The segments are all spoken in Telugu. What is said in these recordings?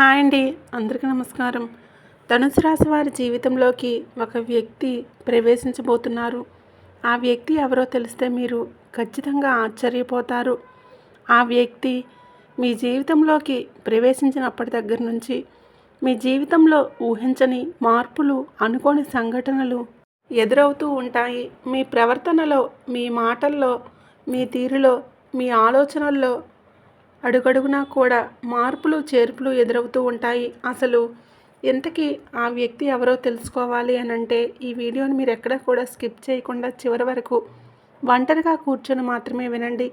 హాయ్ అండి. అందరికీ నమస్కారం. ధనుసు రాశి వారి జీవితంలోకి ఒక వ్యక్తి ప్రవేశించబోతున్నారు. ఆ వ్యక్తి ఎవరో తెలిస్తే మీరు ఖచ్చితంగా ఆశ్చర్యపోతారు. ఆ వ్యక్తి మీ జీవితంలోకి ప్రవేశించినప్పటి దగ్గర నుంచి మీ జీవితంలో ఊహించని మార్పులు అనుకోని సంఘటనలు ఎదురవుతూ ఉంటాయి. మీ ప్రవర్తనలో మీ మాటల్లో మీ తీరులో మీ ఆలోచనల్లో అడుగడుగునా కూడా మార్పులు చేర్పులు ఎదురవుతూ ఉంటాయి. అసలు ఇంతకీ ఆ వ్యక్తి ఎవరో తెలుసుకోవాలి అని అంటే ఈ వీడియోని మీరు ఎక్కడ కూడా స్కిప్ చేయకుండా చివరి వరకు ఒంటరిగా కూర్చొని మాత్రమే వినండి.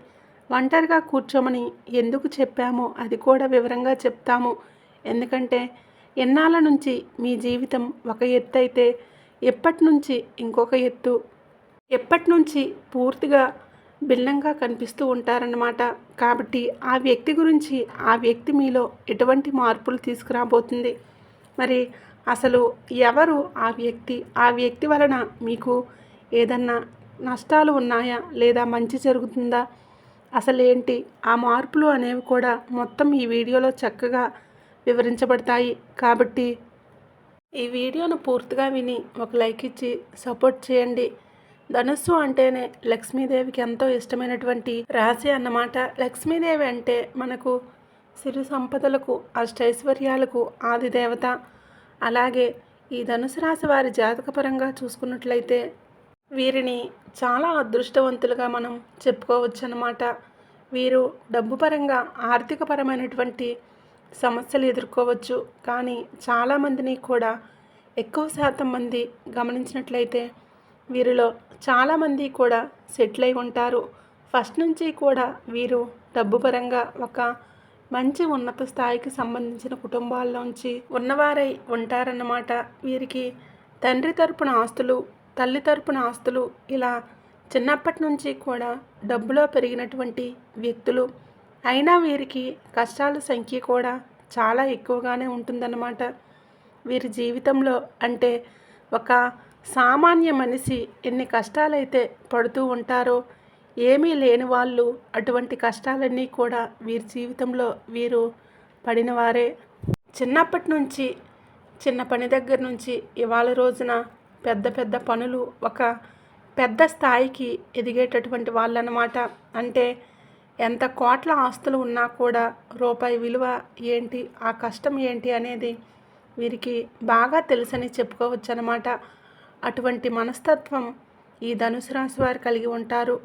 ఒంటరిగా కూర్చోమని ఎందుకు చెప్పామో అది కూడా వివరంగా చెప్తాము. ఎందుకంటే ఎన్నాళ్ళ నుంచి మీ జీవితం ఒక ఎత్తు అయితే ఎప్పటి నుంచి ఇంకొక ఎత్తు ఎప్పటి నుంచి పూర్తిగా భిన్నంగా కనిపిస్తూ ఉంటారన్నమాట. కాబట్టి ఆ వ్యక్తి గురించి ఆ వ్యక్తి మీలో ఎటువంటి మార్పులు తీసుకురాబోతుంది? మరి అసలు ఎవరు ఆ వ్యక్తి? ఆ వ్యక్తి వలన మీకు ఏదన్నా నష్టాలు ఉన్నాయా? లేదా మంచి జరుగుతుందా? అసలు ఏంటి? ఆ మార్పులు అనేవి కూడా మొత్తం ఈ వీడియోలో చక్కగా వివరించబడతాయి. కాబట్టి ఈ వీడియోను పూర్తిగా విని ఒక లైక్ ఇచ్చి సపోర్ట్ చేయండి. ధనుస్సు అంటేనే లక్ష్మీదేవికి ఎంతో ఇష్టమైనటువంటి రాశి అన్నమాట. లక్ష్మీదేవి అంటే మనకు సిరి సంపదలకు అష్టైశ్వర్యాలకు ఆది దేవత. అలాగే ఈ ధనుసు రాశి వారి జాతకపరంగా చూసుకున్నట్లయితే వీరిని చాలా అదృష్టవంతులుగా మనం చెప్పుకోవచ్చు అన్నమాట. వీరు డబ్బు పరంగా ఆర్థికపరమైనటువంటి సమస్యలు ఎదుర్కోవచ్చు. కానీ చాలామందిని కూడా ఎక్కువ శాతం మంది గమనించినట్లయితే వీరిలో చాలామంది కూడా సెటిల్ అయి ఉంటారు. ఫస్ట్ నుంచి కూడా వీరు డబ్బు పరంగా ఒక మంచి ఉన్నత స్థాయికి సంబంధించిన కుటుంబాల్లోంచి ఉన్నవారై ఉంటారన్నమాట. వీరికి తండ్రి తరపున ఆస్తులు తల్లి తరపున ఆస్తులు ఇలా చిన్నప్పటి నుంచి కూడా డబ్బులో పెరిగినటువంటి వ్యక్తులు. అయినా వీరికి కష్టాల సంఖ్య కూడా చాలా ఎక్కువగానే ఉంటుందన్నమాట. వీరి జీవితంలో అంటే ఒక సామాన్య మనిషి ఎన్ని కష్టాలైతే పడుతూ ఉంటారో ఏమీ లేని వాళ్ళు అటువంటి కష్టాలన్నీ కూడా వీరి జీవితంలో వీరు పడినవారే. చిన్నప్పటి నుంచి చిన్న పని దగ్గర నుంచి ఇవాళ రోజున పెద్ద పెద్ద పనులు ఒక పెద్ద స్థాయికి ఎదిగేటటువంటి వాళ్ళనమాట. అంటే ఎంత కోట్ల ఆస్తులు ఉన్నా కూడా రూపాయి విలువ ఏంటి ఆ కష్టం ఏంటి అనేది వీరికి బాగా తెలుసని చెప్పుకోవచ్చు అనమాట అటువంటి మనస్తత్వం ఈ ధనుసు రాశి వారు కలిగి ఉంటారు.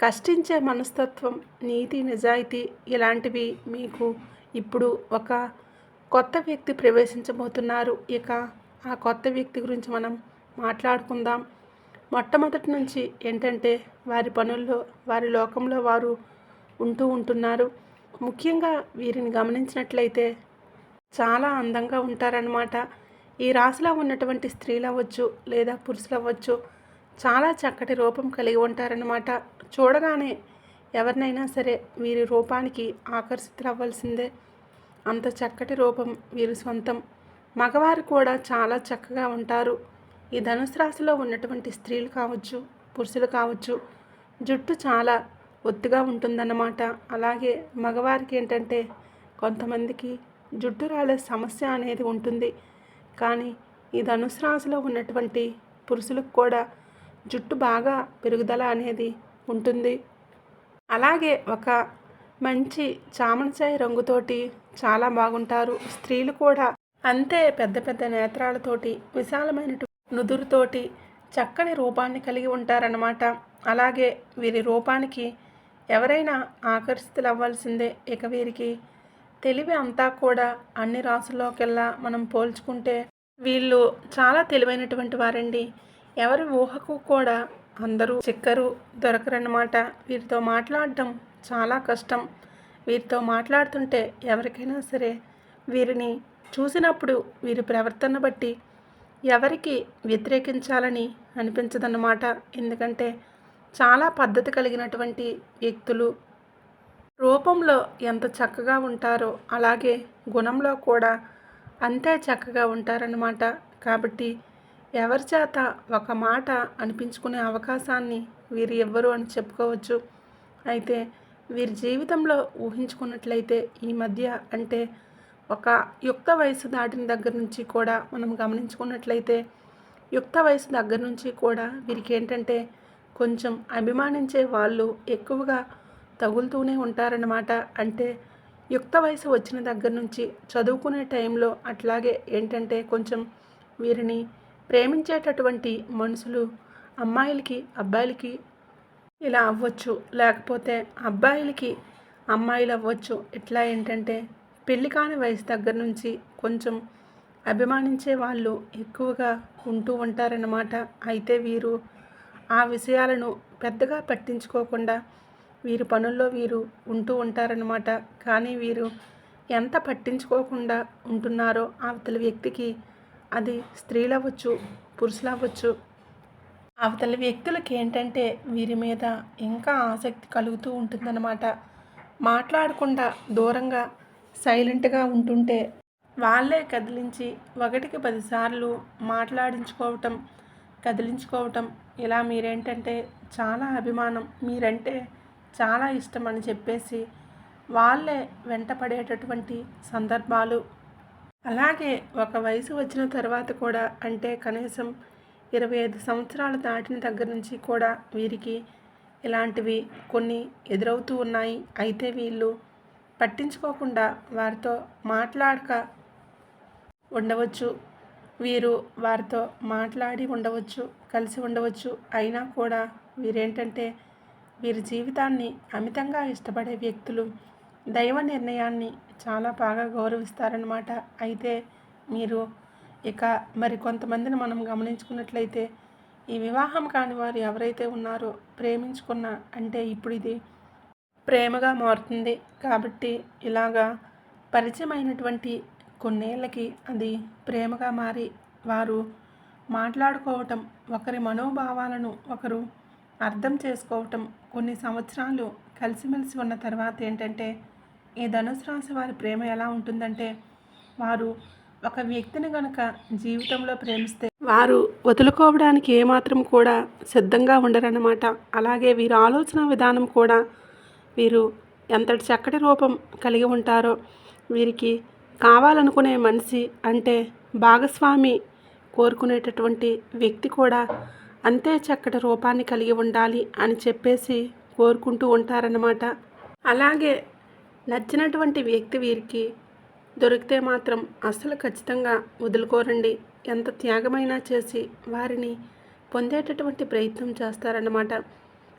కష్టించే మనస్తత్వం నీతి నిజాయితీ ఇలాంటివి మీకు ఇప్పుడు ఒక కొత్త వ్యక్తి ప్రవేశించబోతున్నారు. ఇక ఆ కొత్త వ్యక్తి గురించి మనం మాట్లాడుకుందాం. మొట్టమొదటి నుంచి ఏంటంటే వారి పనుల్లో వారి లోకంలో వారు ఉంటూ ఉంటున్నారు. ముఖ్యంగా వీరిని గమనించినట్లయితే చాలా అందంగా ఉంటారన్నమాట. ఈ రాశిలో ఉన్నటువంటి స్త్రీలు అవ్వచ్చు లేదా పురుషులు అవ్వచ్చు చాలా చక్కటి రూపం కలిగి ఉంటారన్నమాట. చూడగానే ఎవరినైనా సరే వీరి రూపానికి ఆకర్షితులవ్వాల్సిందే. అంత చక్కటి రూపం వీరి సొంతం. మగవారు కూడా చాలా చక్కగా ఉంటారు. ఈ ధనుసు రాశిలో ఉన్నటువంటి స్త్రీలు కావచ్చు పురుషులు కావచ్చు జుట్టు చాలా ఒత్తుగా ఉంటుందన్నమాట. అలాగే మగవారికి ఏంటంటే కొంతమందికి జుట్టు రాలే సమస్య అనేది ఉంటుంది. కానీ ఈ ధనుసు రాశిలో ఉన్నటువంటి పురుషులకు కూడా జుట్టు బాగా పెరుగుదల అనేది ఉంటుంది. అలాగే ఒక మంచి చామనచాయ రంగుతోటి చాలా బాగుంటారు. స్త్రీలు కూడా అంతే పెద్ద పెద్ద నేత్రాలతోటి విశాలమైన నుదురుతోటి చక్కని రూపాన్ని కలిగి ఉంటారన్నమాట. అలాగే వీరి రూపానికి ఎవరైనా ఆకర్షితులు అవ్వాల్సిందే ఇక వీరికి. తెలివి అంతా కూడా అన్ని రాసుల్లోకెల్లా మనం పోల్చుకుంటే వీళ్ళు చాలా తెలివైనటువంటి వారండి. ఎవరి ఊహకు కూడా అందరూ చిక్కరు దొరకరన్నమాట వీరితో మాట్లాడటం చాలా కష్టం. వీరితో మాట్లాడుతుంటే ఎవరికైనా సరే వీరిని చూసినప్పుడు వీరి ప్రవర్తన బట్టి ఎవరికి వ్యతిరేకించాలని అనిపించదన్నమాట. ఎందుకంటే చాలా పద్ధతి కలిగినటువంటి వ్యక్తులు రూపంలో ఎంత చక్కగా ఉంటారో అలాగే గుణంలో కూడా అంతే చక్కగా ఉంటారన్నమాట. కాబట్టి ఎవరి చేత ఒక మాట అనిపించుకునే అవకాశాన్ని వీరు ఎవ్వరు అని చెప్పుకోవచ్చు. అయితే వీరి జీవితంలో ఊహించుకున్నట్లయితే ఈ మధ్య అంటే ఒక యుక్త వయసు దాటిన దగ్గర నుంచి కూడా మనం గమనించుకున్నట్లయితే యుక్త వయసు దగ్గర నుంచి కూడా వీరికి ఏంటంటే కొంచెం అభిమానించే వాళ్ళు ఎక్కువగా తగులుతూనే ఉంటారన్నమాట. అంటే యుక్త వయసు వచ్చిన దగ్గర నుంచి చదువుకునే టైంలో అట్లాగే ఏంటంటే కొంచెం వీరిని ప్రేమించేటటువంటి మనుషులు అమ్మాయిలకి అబ్బాయిలకి ఇలా అవ్వచ్చు. లేకపోతే అబ్బాయిలకి అమ్మాయిలు అవ్వచ్చు. ఇట్లా ఏంటంటే పెళ్ళి కాని వయసు దగ్గర నుంచి కొంచెం అభిమానించే వాళ్ళు ఎక్కువగా ఉంటూ ఉంటారన్నమాట. అయితే వీరు ఆ విషయాలను పెద్దగా పట్టించుకోకుండా వీరి పనుల్లో వీరు ఉంటూ ఉంటారనమాట కానీ వీరు ఎంత పట్టించుకోకుండా ఉంటున్నారో అవతల వ్యక్తికి అది స్త్రీలవ్వచ్చు పురుషులవ్వచ్చు. అవతల వ్యక్తులకి ఏంటంటే వీరి మీద ఇంకా ఆసక్తి కలుగుతూ ఉంటుందన్నమాట. మాట్లాడకుండా దూరంగా సైలెంట్గా ఉంటుంటే వాళ్ళే కదిలించి ఒకటికి పదిసార్లు మాట్లాడించుకోవటం కదిలించుకోవటం ఇలా మీరేంటంటే చాలా అభిమానం. మీరంటే చాలా ఇష్టం అని చెప్పేసి వాళ్ళే వెంటపడేటటువంటి సందర్భాలు. అలాగే ఒక వయసు వచ్చిన తర్వాత కూడా అంటే కనీసం ఇరవై ఐదు సంవత్సరాలు దాటిన దగ్గర నుంచి కూడా వీరికి ఇలాంటివి కొన్ని ఎదురవుతూ ఉన్నాయి. అయితే వీళ్ళు పట్టించుకోకుండా వారితో మాట్లాడక ఉండవచ్చు. వీరు వారితో మాట్లాడి ఉండవచ్చు కలిసి ఉండవచ్చు. అయినా కూడా వీరేంటంటే వీరి జీవితాన్ని అమితంగా ఇష్టపడే వ్యక్తులు దైవ నిర్ణయాన్ని చాలా బాగా గౌరవిస్తారనమాట అయితే మీరు ఇక మరి కొంతమందిని మనం గమనించుకున్నట్లయితే ఈ వివాహం కాని వారు ఎవరైతే ఉన్నారో ప్రేమించుకున్న అంటే ఇప్పుడు ఇది ప్రేమగా మారుతుంది కాబట్టి ఇలాగా పరిచయమైనటువంటి కొన్నేళ్ళకి అది ప్రేమగా మారి వారు మాట్లాడుకోవటం ఒకరి మనోభావాలను ఒకరు అర్థం చేసుకోవటం కొన్ని సంవత్సరాలు కలిసిమెలిసి ఉన్న తర్వాత ఏంటంటే ఈ ధనుసు రాశి వారి ప్రేమ ఎలా ఉంటుందంటే వారు ఒక వ్యక్తిని కనుక జీవితంలో ప్రేమిస్తే వారు వదులుకోవడానికి ఏమాత్రం కూడా సిద్ధంగా ఉండరన్నమాట. అలాగే వీరి ఆలోచన విధానం కూడా వీరు ఎంతటి చక్కటి రూపం కలిగి ఉంటారో వీరికి కావాలనుకునే మనిషి అంటే భాగస్వామి కోరుకునేటటువంటి వ్యక్తి కూడా అంతే చక్కటి రూపాన్ని కలిగి ఉండాలి అని చెప్పేసి కోరుకుంటూ ఉంటారన్నమాట. అలాగే నచ్చినటువంటి వ్యక్తి వీరికి దొరికితే మాత్రం అస్సలు ఖచ్చితంగా వదులుకోరండి. ఎంత త్యాగమైనా చేసి వారిని పొందేటటువంటి ప్రయత్నం చేస్తారన్నమాట.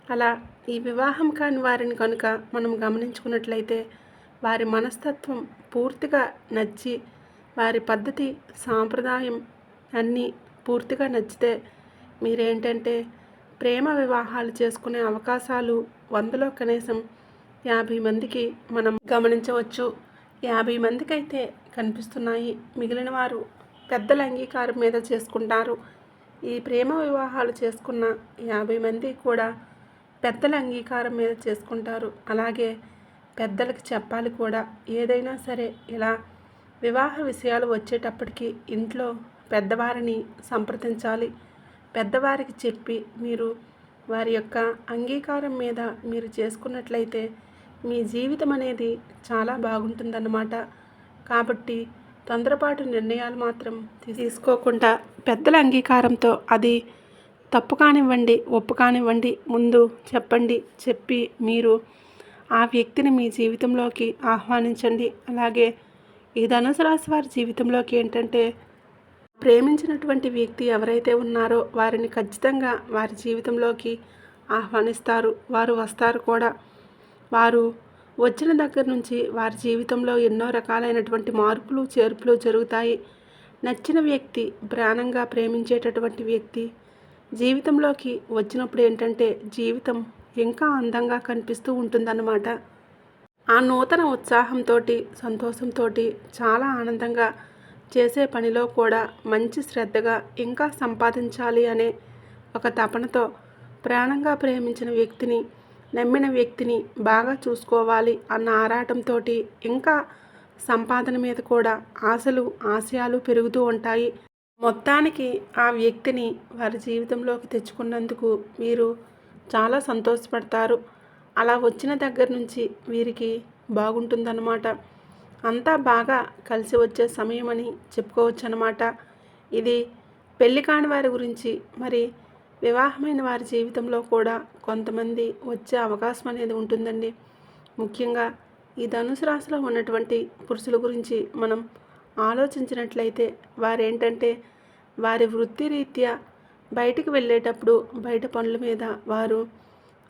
అలా ఈ వివాహం కాని వారిని కనుక మనం గమనించుకున్నట్లయితే వారి మనస్తత్వం పూర్తిగా నచ్చి వారి పద్ధతి సాంప్రదాయం అన్నీ పూర్తిగా నచ్చితే మీరేంటంటే ప్రేమ వివాహాలు చేసుకునే అవకాశాలు వందలో కనీసం యాభై మందికి మనం గమనించవచ్చు. యాభై మందికైతే కనిపిస్తున్నాయి. మిగిలిన వారు పెద్దల అంగీకారం మీద చేసుకుంటారు. ఈ ప్రేమ వివాహాలు చేసుకున్న యాభై మంది కూడా పెద్దల అంగీకారం మీద చేసుకుంటారు. అలాగే పెద్దలకు చెప్పాలి కూడా. ఏదైనా సరే ఇలా వివాహ విషయాలు వచ్చేటప్పటికి ఇంట్లో పెద్దవారిని సంప్రదించాలి. పెద్దవారికి చెప్పి మీరు వారి యొక్క అంగీకారం మీద మీరు చేసుకున్నట్లయితే మీ జీవితం అనేది చాలా బాగుంటుందన్నమాట. కాబట్టి తొందరపాటు నిర్ణయాలు మాత్రం తీసుకోకుండా పెద్దల అంగీకారంతో అది తప్పు కానివ్వండి ఒప్పు కానివ్వండి ముందు చెప్పండి చెప్పి మీరు ఆ వ్యక్తిని మీ జీవితంలోకి ఆహ్వానించండి. అలాగే ఈ ధనుసు రాశి వారి జీవితంలోకి ఏంటంటే ప్రేమించినటువంటి వ్యక్తి ఎవరైతే ఉన్నారో వారిని ఖచ్చితంగా వారి జీవితంలోకి ఆహ్వానిస్తారు. వారు వస్తారు కూడా. వారు వచ్చిన దగ్గర నుంచి వారి జీవితంలో ఎన్నో రకాలైనటువంటి మార్పులు చేర్పులు జరుగుతాయి. నచ్చిన వ్యక్తి ప్రాణంగా ప్రేమించేటటువంటి వ్యక్తి జీవితంలోకి వచ్చినప్పుడు ఏంటంటే జీవితం ఇంకా అందంగా కనిపిస్తూ ఉంటుందన్నమాట. ఆ నూతన ఉత్సాహంతో సంతోషంతో చాలా ఆనందంగా చేసే పనిలో కూడా మంచి శ్రద్ధగా ఇంకా సంపాదించాలి అనే ఒక తపనతో ప్రాణంగా ప్రేమించిన వ్యక్తిని నమ్మిన వ్యక్తిని బాగా చూసుకోవాలి అన్న ఆరాటంతో ఇంకా సంపాదన మీద కూడా ఆశలు ఆశయాలు పెరుగుతూ ఉంటాయి. మొత్తానికి ఆ వ్యక్తిని వారి జీవితంలోకి తెచ్చుకున్నందుకు వీరు చాలా సంతోషపడతారు. అలా వచ్చిన దగ్గర నుంచి వీరికి బాగుంటుందన్నమాట. అంతా బాగా కలిసి వచ్చే సమయం అని చెప్పుకోవచ్చు అనమాట ఇది పెళ్ళి కాని వారి గురించి మరి వివాహమైన వారి జీవితంలో కూడా కొంతమంది వచ్చే అవకాశం అనేది ఉంటుందండి. ముఖ్యంగా ఈ ధనుసు రాశిలో ఉన్నటువంటి పురుషుల గురించి మనం ఆలోచించినట్లయితే వారేంటంటే వారి వృత్తి రీత్యా బయటికి వెళ్ళేటప్పుడు బయట పనుల మీద వారు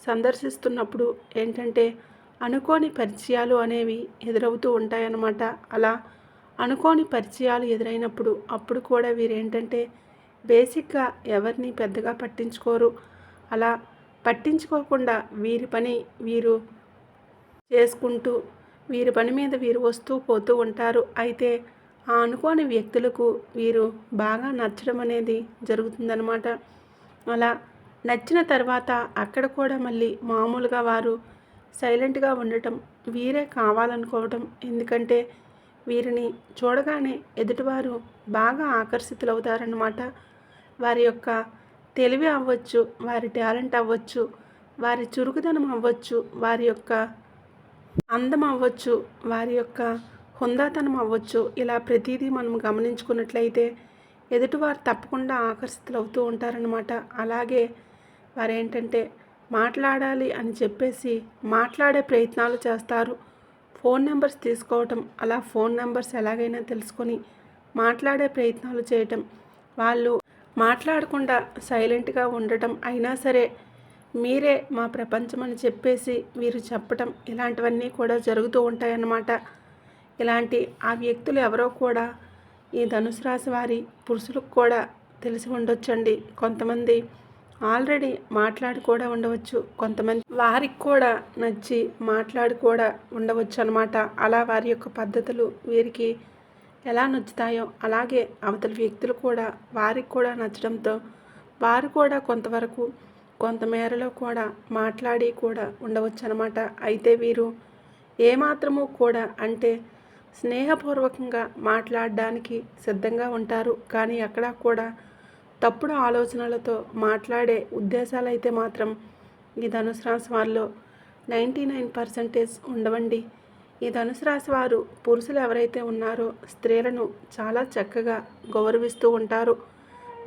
సందర్శిస్తున్నప్పుడు ఏంటంటే అనుకోని పరిచయాలు అనేవి ఎదురవుతూ ఉంటాయన్నమాట. అలా అనుకోని పరిచయాలు ఎదురైనప్పుడు అప్పుడు కూడా వీరేంటంటే బేసిక్గా ఎవరిని పెద్దగా పట్టించుకోరు. అలా పట్టించుకోకుండా వీరి పని వీరు చేసుకుంటూ వీరి పని మీద వీరు వస్తూ పోతూ ఉంటారు. అయితే ఆ అనుకోని వ్యక్తులకు వీరు బాగా నచ్చడం అనేది జరుగుతుందనమాట అలా నచ్చిన తర్వాత అక్కడ కూడా మళ్ళీ మామూలుగా వారు సైలెంట్గా ఉండటం వీరే కావాలనుకోవటం ఎందుకంటే వీరిని చూడగానే ఎదుటివారు బాగా ఆకర్షితులవుతారన్నమాట. వారి యొక్క తెలివి అవ్వచ్చు వారి టాలెంట్ అవ్వచ్చు వారి చురుకుదనం అవ్వచ్చు వారి యొక్క అందం అవ్వచ్చు వారి యొక్క హుందాతనం అవ్వచ్చు. ఇలా ప్రతిదీ మనం గమనించుకున్నట్లయితే ఎదుటివారు తప్పకుండా ఆకర్షితులు అవుతూ ఉంటారనమాట అలాగే వారేంటంటే మాట్లాడాలి అని చెప్పేసి మాట్లాడే ప్రయత్నాలు చేస్తారు. ఫోన్ నెంబర్స్ తీసుకోవటం అలా ఫోన్ నెంబర్స్ ఎలాగైనా తెలుసుకొని మాట్లాడే ప్రయత్నాలు చేయటం వాళ్ళు మాట్లాడకుండా సైలెంట్గా ఉండటం అయినా సరే మీరే మా ప్రపంచం అని చెప్పేసి వీరు చెప్పటం ఇలాంటివన్నీ కూడా జరుగుతూ ఉంటాయన్నమాట. ఇలాంటి ఆ వ్యక్తులు ఎవరో కూడా ఈ ధనుసు రాశి వారి పురుషులకు కూడా తెలిసి ఉండొచ్చండి. కొంతమంది ఆల్రెడీ మాట్లాడి కూడా ఉండవచ్చు. కొంతమంది వారికి కూడా నచ్చి మాట్లాడి కూడా ఉండవచ్చు అనమాట అలా వారి యొక్క పద్ధతులు వీరికి ఎలా నచ్చుతాయో అలాగే అవతల వ్యక్తులు కూడా వారికి కూడా నచ్చడంతో వారు కూడా కొంతవరకు కొంతమేరలో కూడా మాట్లాడి కూడా ఉండవచ్చు అనమాట అయితే వీరు ఏమాత్రము కూడా అంటే స్నేహపూర్వకంగా మాట్లాడడానికి సిద్ధంగా ఉంటారు. కానీ అక్కడ కూడా తప్పుడు ఆలోచనలతో మాట్లాడే ఉద్దేశాలు అయితే మాత్రం ఈ ధనుసు రాశి వారిలో నైంటీ నైన్ పర్సెంటేజ్ ఉండవండి. ఈ ధనుసు రాశి వారు పురుషులు ఎవరైతే ఉన్నారో స్త్రీలను చాలా చక్కగా గౌరవిస్తూ ఉంటారు.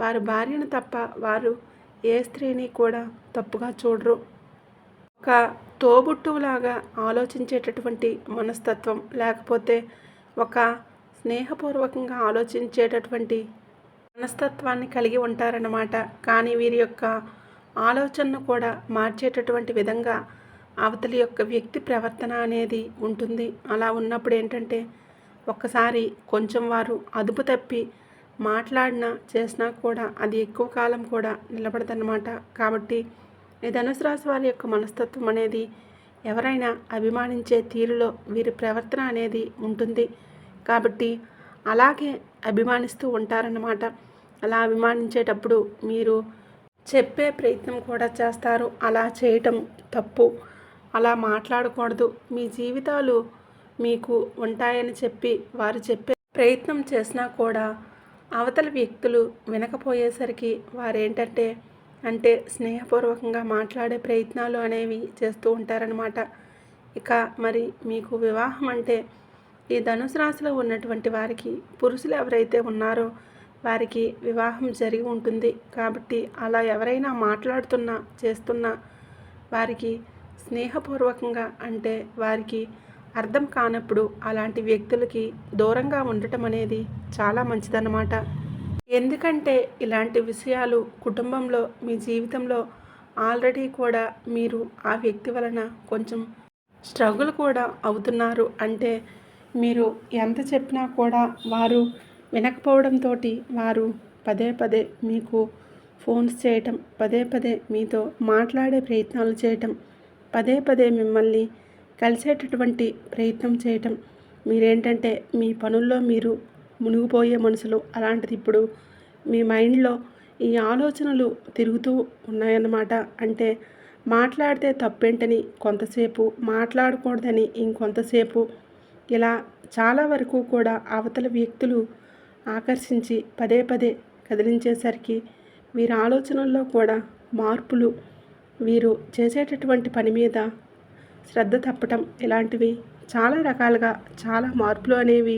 వారి భార్యను తప్ప వారు ఏ స్త్రీని కూడా తప్పుగా చూడరు. ఒక తోబుట్టువులాగా ఆలోచించేటటువంటి మనస్తత్వం లేకపోతే ఒక స్నేహపూర్వకంగా ఆలోచించేటటువంటి మనస్తత్వాన్ని కలిగి ఉంటారన్నమాట. కానీ వీరి యొక్క ఆలోచనను కూడా మార్చేటటువంటి విధంగా అవతలి యొక్క వ్యక్తి ప్రవర్తన అనేది ఉంటుంది. అలా ఉన్నప్పుడు ఏంటంటే ఒక్కసారి కొంచెం వారు అదుపు తప్పి మాట్లాడినా చేసినా కూడా అది ఎక్కువ కాలం కూడా నిలబడదన్నమాట. కాబట్టి ఈ ధనుసు రాశి వారి యొక్క మనస్తత్వం అనేది ఎవరైనా అభిమానించే తీరులో వీరి ప్రవర్తన అనేది ఉంటుంది. కాబట్టి అలాగే అభిమానిస్తూ ఉంటారన్నమాట. అలా అభిమానించేటప్పుడు మీరు చెప్పే ప్రయత్నం కూడా చేస్తారు. అలా చేయటం తప్పు. అలా మాట్లాడకూడదు. మీ జీవితాలు మీకు ఉంటాయని చెప్పి వారు చెప్పే ప్రయత్నం చేసినా కూడా అవతల వ్యక్తులు వినకపోయేసరికి వారేంటంటే అంటే స్నేహపూర్వకంగా మాట్లాడే ప్రయత్నాలు అనేవి చేస్తూ ఉంటారనమాట ఇక మరి మీకు వివాహం అంటే ఈ ధనుసు రాశిలో ఉన్నటువంటి వారికి పురుషులు ఎవరైతే ఉన్నారో వారికి వివాహం జరిగి ఉంటుంది. కాబట్టి అలా ఎవరైనా మాట్లాడుతున్నా చేస్తున్నా వారికి స్నేహపూర్వకంగా అంటే వారికి అర్థం కానప్పుడు అలాంటి వ్యక్తులకి దూరంగా ఉండటం అనేది చాలా మంచిదన్నమాట. ఎందుకంటే ఇలాంటి విషయాలు కుటుంబంలో మీ జీవితంలో ఆల్రెడీ కూడా మీరు ఆ వ్యక్తి వలన కొంచెం స్ట్రగుల్ కూడా అవుతున్నారు. అంటే మీరు ఎంత చెప్పినా కూడా వారు వినకపోవడంతో వారు పదే పదే మీకు ఫోన్స్ చేయటం పదే పదే మీతో మాట్లాడే ప్రయత్నాలు చేయటం పదే పదే మిమ్మల్ని కలిసేటటువంటి ప్రయత్నం చేయటం. మీరేంటంటే మీ పనుల్లో మీరు మునిగిపోయే మనుషులు అలాంటిది ఇప్పుడు మీ మైండ్లో ఈ ఆలోచనలు తిరుగుతూ ఉన్నాయన్నమాట. అంటే మాట్లాడితే తప్పేంటని కొంతసేపు మాట్లాడకూడదని ఇంకొంతసేపు ఇలా చాలా వరకు కూడా అవతల వ్యక్తులు ఆకర్షించి పదే పదే కదిలించేసరికి వీరి ఆలోచనల్లో కూడా మార్పులు. వీరు చేసేటటువంటి పని మీద శ్రద్ధ తప్పటం ఇలాంటివి చాలా రకాలుగా చాలా మార్పులు అనేవి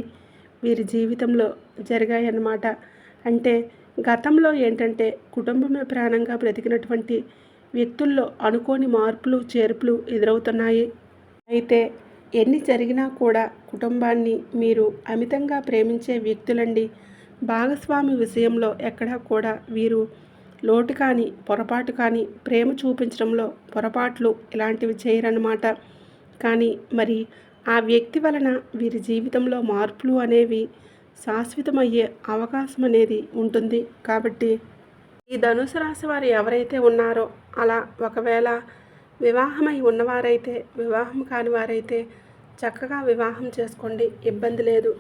వీరి జీవితంలో జరిగాయన్నమాట. అంటే గతంలో ఏంటంటే కుటుంబమే ప్రాణంగా బ్రతికినటువంటి వ్యక్తుల్లో అనుకోని మార్పులు చేర్పులు ఎదురవుతున్నాయి. అయితే ఎన్ని జరిగినా కూడా కుటుంబాన్ని మీరు అమితంగా ప్రేమించే వ్యక్తులండి. భాగస్వామి విషయంలో ఎక్కడా కూడా వీరు లోటు కానీ పొరపాటు కానీ ప్రేమ చూపించడంలో పొరపాట్లు ఇలాంటివి చేయరన్నమాట. కానీ మరి ఆ వ్యక్తి వలన వీరి జీవితంలో మార్పులు అనేవి శాశ్వతమయ్యే అవకాశం అనేది ఉంటుంది. కాబట్టి ఈ ధనుసు రాశి వారు ఎవరైతే ఉన్నారో అలా ఒకవేళ వివాహమై ఉన్నవారైతే వివాహం కాని వారైతే చక్కగా వివాహం చేసుకోండి ఇబ్బంది లేదు.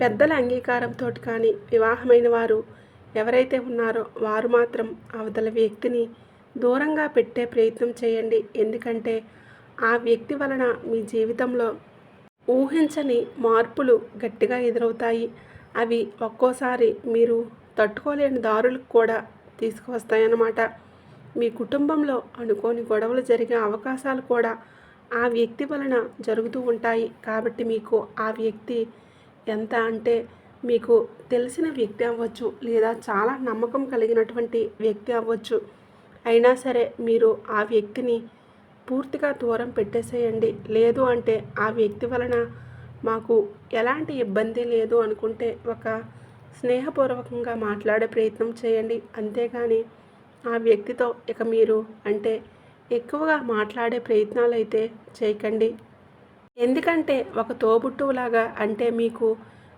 పెద్దల అంగీకారంతో కానీ వివాహమైన వారు ఎవరైతే ఉన్నారో వారు మాత్రం అవతల వ్యక్తిని దూరంగా పెట్టే ప్రయత్నం చేయండి. ఎందుకంటే ఆ వ్యక్తి వలన మీ జీవితంలో ఊహించని మార్పులు గట్టిగా ఎదురవుతాయి. అవి ఒక్కోసారి మీరు తట్టుకోలేని దారులకు కూడా తీసుకువస్తాయన్నమాట. మీ కుటుంబంలో అనుకోని గొడవలు జరిగే అవకాశాలు కూడా ఆ వ్యక్తి వలన జరుగుతూ ఉంటాయి. కాబట్టి మీకు ఆ వ్యక్తి ఎంత అంటే మీకు తెలిసిన వ్యక్తి అవ్వచ్చు లేదా చాలా నమ్మకం కలిగినటువంటి వ్యక్తి అవ్వచ్చు. అయినా సరే మీరు ఆ వ్యక్తిని పూర్తిగా దూరం పెట్టేసేయండి. లేదు అంటే ఆ వ్యక్తి వలన మాకు ఎలాంటి ఇబ్బంది లేదు అనుకుంటే ఒక స్నేహపూర్వకంగా మాట్లాడే ప్రయత్నం చేయండి. అంతేగాని ఆ వ్యక్తితో ఇక మీరు అంటే ఎక్కువగా మాట్లాడే ప్రయత్నాలు అయితే చేయకండి. ఎందుకంటే ఒక తోబుట్టువులాగా అంటే మీకు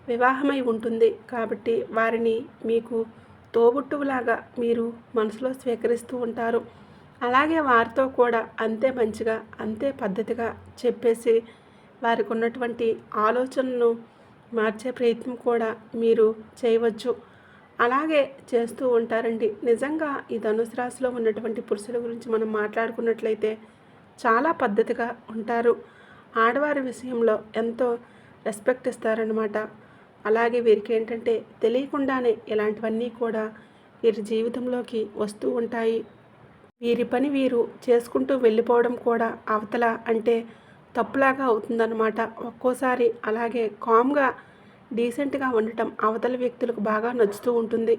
వివాహమై ఉంటుంది కాబట్టి వారిని మీకు తోబుట్టువులాగా మీరు మనసులో స్వీకరిస్తూ ఉంటారు. అలాగే వారితో కూడా అంతే మంచిగా అంతే పద్ధతిగా చెప్పేసి వారికి ఉన్నటువంటి ఆలోచనలను మార్చే ప్రయత్నం కూడా మీరు చేయవచ్చు. అలాగే చేస్తూ ఉంటారండి. నిజంగా ఈ ధనుసు రాశిలో ఉన్నటువంటి పురుషుల గురించి మనం మాట్లాడుకున్నట్లయితే చాలా పద్ధతిగా ఉంటారు. ఆడవారి విషయంలో ఎంతో రెస్పెక్ట్ ఇస్తారనమాట అలాగే వీరికి ఏంటంటే తెలియకుండానే ఇలాంటివన్నీ కూడా వీరి జీవితంలోకి వస్తూ ఉంటాయి. వీరి పని వీరు చేసుకుంటూ వెళ్ళిపోవడం కూడా అవతల అంటే తప్పులాగా అవుతుందన్నమాట. ఒక్కోసారి అలాగే కామ్గా డీసెంట్గా ఉండటం అవతల వ్యక్తులకు బాగా నచ్చుతూ ఉంటుంది.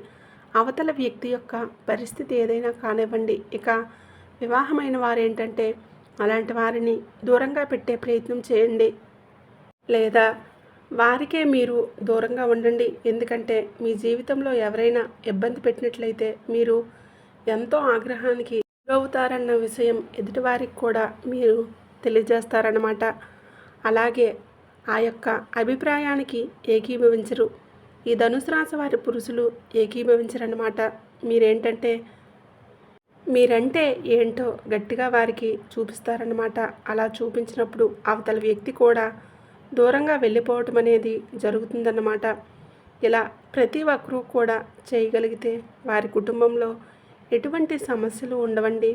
అవతల వ్యక్తి యొక్క పరిస్థితి ఏదైనా కానివ్వండి ఇక వివాహమైన వారు ఏంటంటే అలాంటి వారిని దూరంగా పెట్టే ప్రయత్నం చేయండి. లేదా వారికే మీరు దూరంగా ఉండండి. ఎందుకంటే మీ జీవితంలో ఎవరైనా ఇబ్బంది పెట్టినట్లయితే మీరు ఎంతో ఆగ్రహానికి గురవుతారన్న విషయం ఎదుటివారికి కూడా మీరు తెలియజేస్తారన్నమాట. అలాగే ఆ యొక్క అభిప్రాయానికి ఏకీభవించరు. ఈ ధనుసు రాశి వారి పురుషులు ఏకీభవించరన్నమాట. మీరేంటంటే మీరంటే ఏంటో గట్టిగా వారికి చూపిస్తారన్నమాట. అలా చూపించినప్పుడు అవతల వ్యక్తి కూడా దూరంగా వెళ్ళిపోవటం అనేది జరుగుతుందన్నమాట. ఇలా ప్రతి ఒక్కరూ కూడా చేయగలిగితే వారి కుటుంబంలో ఎటువంటి సమస్యలు ఉండవండి.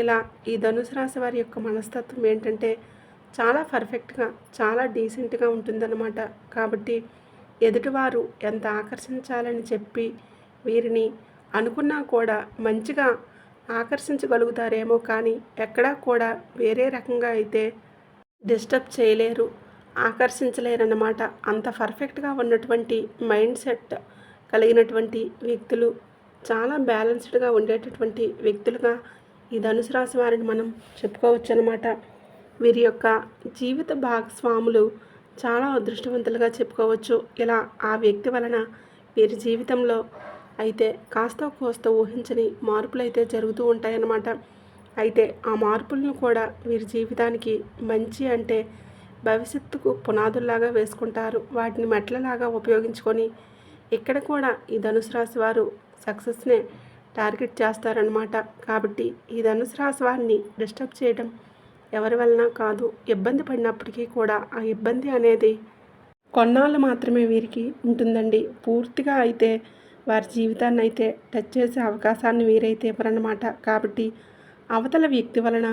ఇలా ఈ ధనుసు రాశి వారి యొక్క మనస్తత్వం ఏంటంటే చాలా పర్ఫెక్ట్గా చాలా డీసెంట్గా ఉంటుందన్నమాట. కాబట్టి ఎదుటివారు ఎంత ఆకర్షించాలని చెప్పి వీరిని అనుకున్నా కూడా మంచిగా ఆకర్షించగలుగుతారేమో కానీ ఎక్కడా కూడా వేరే రకంగా అయితే డిస్టర్బ్ చేయలేరు ఆకర్షించలేరన్నమాట. అంత పర్ఫెక్ట్గా ఉన్నటువంటి మైండ్ సెట్ కలిగినటువంటి వ్యక్తులు చాలా బ్యాలెన్స్డ్గా ఉండేటటువంటి వ్యక్తులుగా ఈ ధనుసు రాశి వారిని మనం చెప్పుకోవచ్చు అనమాట వీరి యొక్క జీవిత భాగస్వాములు చాలా అదృష్టవంతులుగా చెప్పుకోవచ్చు. ఇలా ఆ వ్యక్తి వలన వీరి జీవితంలో అయితే కాస్త కోస్త ఊహించని మార్పులు అయితే జరుగుతూ ఉంటాయన్నమాట. అయితే ఆ మార్పులను కూడా వీరి జీవితానికి మంచి అంటే భవిష్యత్తుకు పునాదుల్లాగా వేసుకుంటారు. వాటిని మెట్లలాగా ఉపయోగించుకొని ఇక్కడ కూడా ఈ ధనుసు రాశి వారు సక్సెస్నే టార్గెట్ చేస్తారనమాట కాబట్టి ఈ ధనుసు రాశి వారిని డిస్టర్బ్ చేయడం ఎవరి వలన కాదు ఇబ్బంది పడినప్పటికీ కూడా ఆ ఇబ్బంది అనేది కొన్నాళ్ళు మాత్రమే వీరికి ఉంటుందండి. పూర్తిగా అయితే వారి జీవితాన్ని అయితే టచ్ చేసే అవకాశాన్ని వీరైతే ఇవ్వరన్నమాట. కాబట్టి అవతల వ్యక్తి వలన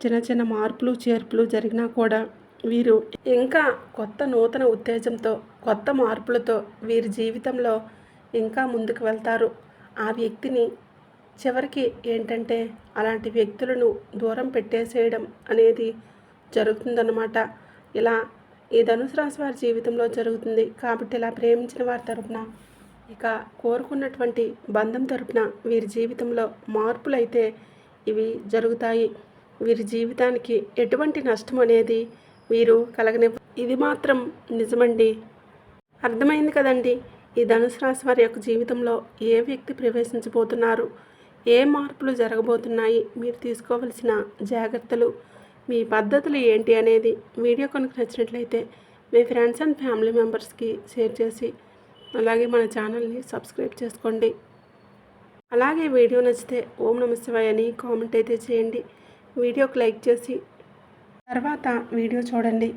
చిన్న చిన్న మార్పులు చేర్పులు జరిగినా కూడా వీరు ఇంకా కొత్త నూతన ఉత్తేజంతో కొత్త మార్పులతో వీరి జీవితంలో ఇంకా ముందుకు వెళ్తారు. ఆ వ్యక్తిని చివరికి ఏంటంటే అలాంటి వ్యక్తులను దూరం పెట్టేసేయడం అనేది జరుగుతుందన్నమాట. ఇలా ఈ ధనుసు రాశి వారి జీవితంలో జరుగుతుంది కాబట్టి ఇలా ప్రేమించిన వారి తరపున ఇక కోరుకున్నటువంటి బంధం తరపున వీరి జీవితంలో మార్పులైతే ఇవి జరుగుతాయి. వీరి జీవితానికి ఎటువంటి నష్టం అనేది వీరు కలగని ఇది మాత్రం నిజమండి. అర్థమైంది కదండి. ఈ ధనుసు రాశి వారి యొక్క జీవితంలో ఏ వ్యక్తి ప్రవేశించబోతున్నారు? ఏ మార్పులు జరగబోతున్నాయి? మీరు తీసుకోవలసిన జాగ్రత్తలు మీ పద్ధతులు ఏంటి అనేది వీడియో కనుక నచ్చినట్లయితే మీ ఫ్రెండ్స్ అండ్ ఫ్యామిలీ మెంబర్స్కి షేర్ చేసి అలాగే మన ఛానల్ని సబ్స్క్రైబ్ చేసుకోండి. అలాగే వీడియో నచ్చితే ఓం నమస్తవాయ అని కామెంట్ అయితే చేయండి. వీడియోకి లైక్ చేసి తర్వాత వీడియో చూడండి.